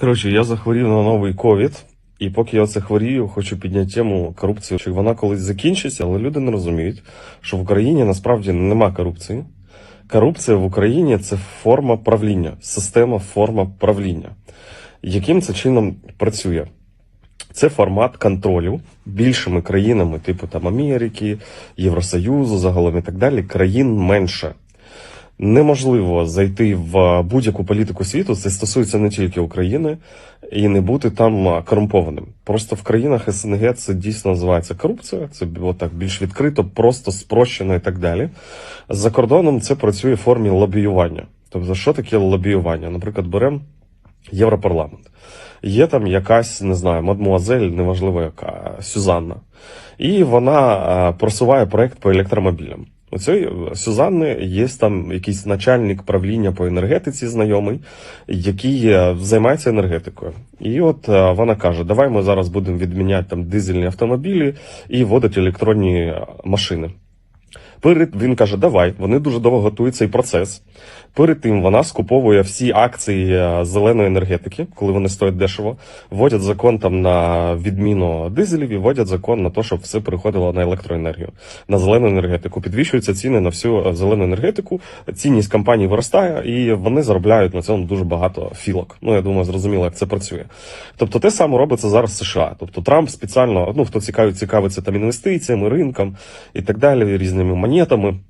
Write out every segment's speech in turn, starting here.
Коротше, я захворів на новий ковід, і поки я це хворію, хочу підняти тему корупції. Чи вона колись закінчиться, але люди не розуміють, що в Україні насправді нема корупції. Корупція в Україні це форма правління, система форма правління. Яким це чином працює? Це формат контролю більшими країнами, типу там Америки, Євросоюзу, загалом і так далі, країн менше. Неможливо зайти в будь-яку політику світу. Це стосується не тільки України, і не бути там корумпованим. Просто в країнах СНГ це дійсно називається корупція. Це отак більш відкрито, просто спрощено і так далі. За кордоном це працює в формі лобіювання. Тобто, що таке лобіювання? Наприклад, беремо Європарламент. Є там якась, не знаю, мадмуазель, неважливо яка, Сюзанна. І вона просуває проект по електромобілям. У цієї Сюзанни є там якийсь начальник правління по енергетиці, знайомий, який е, займається енергетикою. І от е, вона каже: давай ми зараз будемо відміняти там дизельні автомобілі і вводити електронні е, машини. Перед він каже, давай. Вони дуже довго готують цей процес. Перед тим вона скуповує всі акції е, зеленої енергетики, коли вони стоять дешево. Вводять закон там на відміну дизелів і вводять закон на те, щоб все переходило на електроенергію, на зелену енергетику. Підвищуються ціни на всю е, зелену енергетику. Цінність компаній виростає, і вони заробляють на цьому дуже багато філок. Ну я думаю, зрозуміло, як це працює. Тобто, те саме робиться зараз в США. Тобто Трамп спеціально, ну хто цікавий, цікавиться там інвестиціями, ринком і так далі, різними монетами.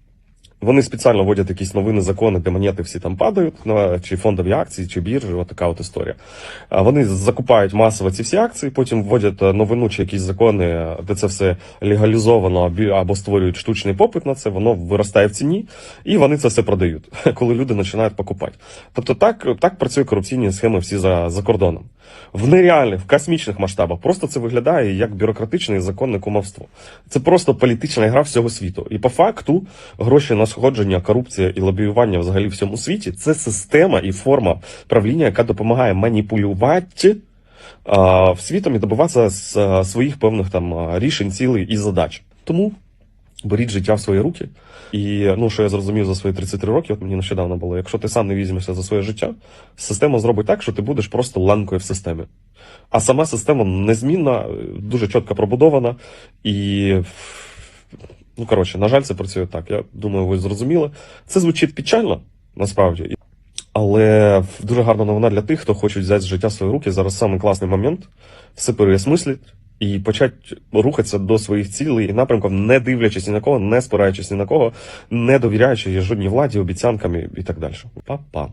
Вони спеціально вводять якісь новини закони, де монети всі там падають, чи фондові акції, чи біржі, от така от історія. Вони закупають масово ці всі акції, потім вводять е, новину чи якісь закони, де це все легалізовано або створюють штучний попит на це, воно виростає в ціні, і вони це все продають, коли люди починають покупати. Тобто так, так працюють корупційні схеми всі за, за кордоном. В нереальних, в космічних масштабах. Просто це виглядає як бюрократичне і законне кумовство. Це просто політична гра всього світу. І по факту гроші на сходження, корупція і лобіювання взагалі в всьому світі це система і форма правління, яка допомагає маніпулювати а, світом і добиватися з своїх певних там рішень, цілей і задач. Тому беріть життя в свої руки. І ну, що я зрозумів за свої 33 роки, от мені нещодавно було, якщо ти сам не візьмешся за своє життя, система зробить так, що ти будеш просто ланкою в системі. А сама система незмінна, дуже чітко пробудована і. Ну, коротше, на жаль, це працює так. Я думаю, ви зрозуміли. Це звучить печально, насправді. Але дуже гарна новина для тих, хто хоче взяти з життя в свої руки. Зараз самий класний момент все переосмислити і почати рухатися до своїх цілей і напрямків, не дивлячись ні на кого, не спираючись ні на кого, не довіряючи жодній владі, обіцянкам і так далі. Па-па.